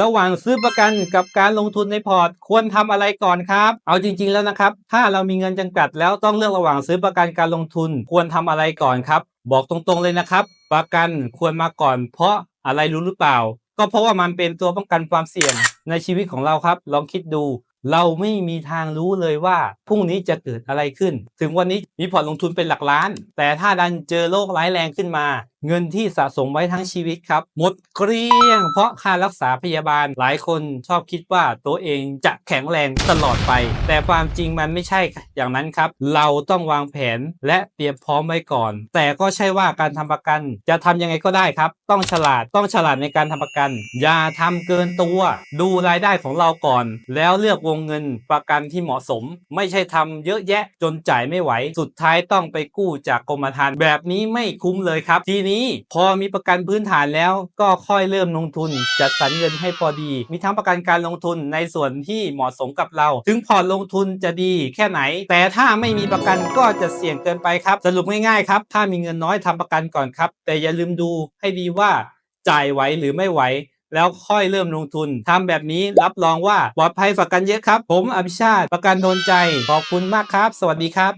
ระหว่างซื้อประกันกับการลงทุนในพอร์ต ควรทำอะไรก่อนครับ เอาจริง ๆแล้วนะครับ ถ้าเรามีเงินจำกัดแล้วต้องเลือกระหว่างซื้อประกันการลงทุน ควรทำอะไรก่อนครับ บอกตรงๆเลยนะครับ ประกันควรมาก่อน เพราะอะไรรู้หรือเปล่า ก็เพราะว่ามันเป็นตัวป้องกันความเสี่ยงในชีวิตของเราครับ ลองคิดดู เราไม่มีทางรู้เลยว่าพรุ่งนี้จะเกิดอะไรขึ้น ถึงวันนี้มีพอร์ตลงทุนเป็นหลักล้าน แต่ถ้าดันเจอโรคร้ายแรงขึ้นมา เงินที่สะสมไว้ทั้งชีวิตครับ หมดเกลี้ยง เพราะค่ารักษาพยาบาลหลายคนชอบคิดว่าตัวเองจะแข็งแรงตลอดไป แต่ความจริงมันไม่ใช่อย่างนั้นครับ เราต้องวางแผนและเตรียมพร้อมไว้ก่อน แต่ก็ใช่ว่าการทำประกัน จะทำยังไงก็ได้ครับ ต้องฉลาดต้องฉลาดในการทำประกัน อย่าทำเกินตัว ดูรายได้ของเราก่อน แล้วเลือกวงเงินประกันที่เหมาะสม ไม่ใช่ทำเยอะแยะจนจ่ายไม่ไหว สุดท้ายต้องไปกู้จากกรมธรรม์แบบนี้ไม่คุ้มเลยครับทีนี้พอมีประกันพื้นฐานแล้วก็ค่อยเริ่มลงทุน จัดสรรเงินให้พอดี มีทั้งประกันการลงทุนในส่วนที่เหมาะสมกับเรา ถึงพอร์ตลงทุนจะดีแค่ไหน แต่ถ้าไม่มีประกันก็จะเสี่ยงเกินไปครับ สรุปง่ายๆครับ ถ้ามีเงินน้อยทำประกันก่อนครับ แต่อย่าลืมดูให้ดีว่าจ่ายไหวหรือไม่ไหวแล้วค่อยเริ่มลงทุนทำแบบนี้รับรองว่าปลอดภัยฝากกันเยอะครับ ผมอภิชาติประกันโดนใจ ขอบคุณมากครับ สวัสดีครับ